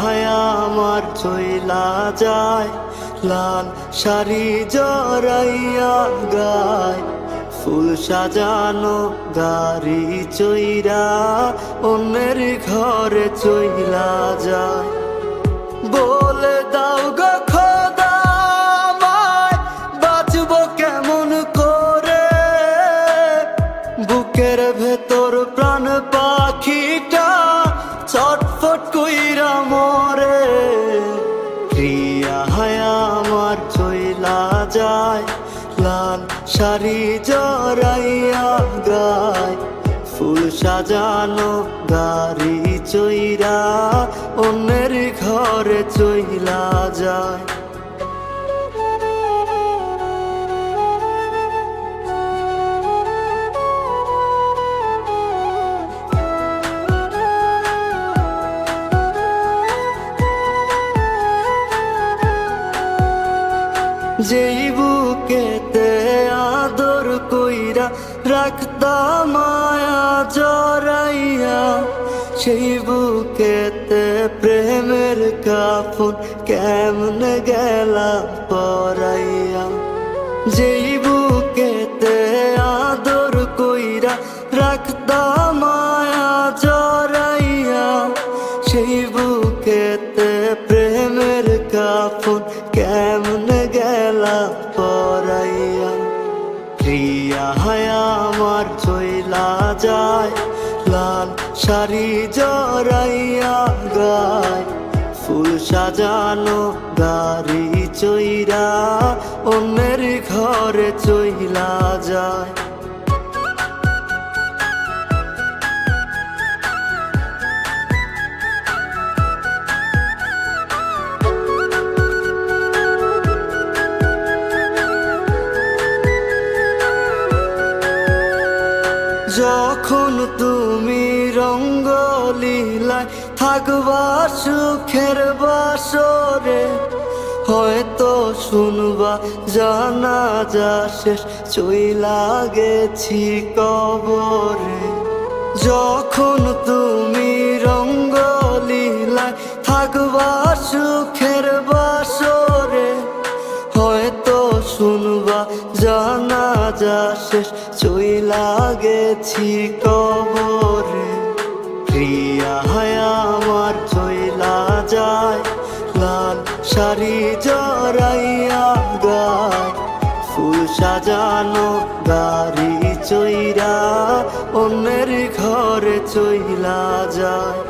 হায়া আমার চইলা যায়, লাল শাড়ি জরাইয়া গায়, ফুল সাজানো গাড়ি চইরা অন্যের ঘরে চইলা যায়। বলে দাও গো কেমন করে? বুকের ভেতর প্রাণ পাখিটা শাড়ি জরাইয়া গায় ফুল সাজানো গাড়ি চইরা অন্যের ঘরে চইলা যায়। যেই বুকেতে রাখতাম মায়া জরাইয়া সেই বুকেতে প্রেমের কাফন কেমন গেলা পরাইয়া যেই বুকেতে আদর কইরা রাখতাম মায়া জরাইয়া সেই যায় লাল শাড়ি জরাইয়া গায় ফুল সাজানো গাড়ি চইরা অন্যের ঘরে চইলা যায়। যখন তুমি রঙ্গলীলায় থাকবা সুখের বাসরে, হয়তো শুনবা জানা যা শেষ চইলা গেছি কবরে। যখন তুমি রঙ্গলীলায় থাকবা সুখের বাসরে, হয়তো শুনবা জানা যা শেষ চইলা গেছি কবরে। হায়া আমার চইলা যায় লাল শাড়ি জরাইয়া গায়। ফুল সাজানো গাড়ি চইরা, অন্যের ঘরে চইলা যায়।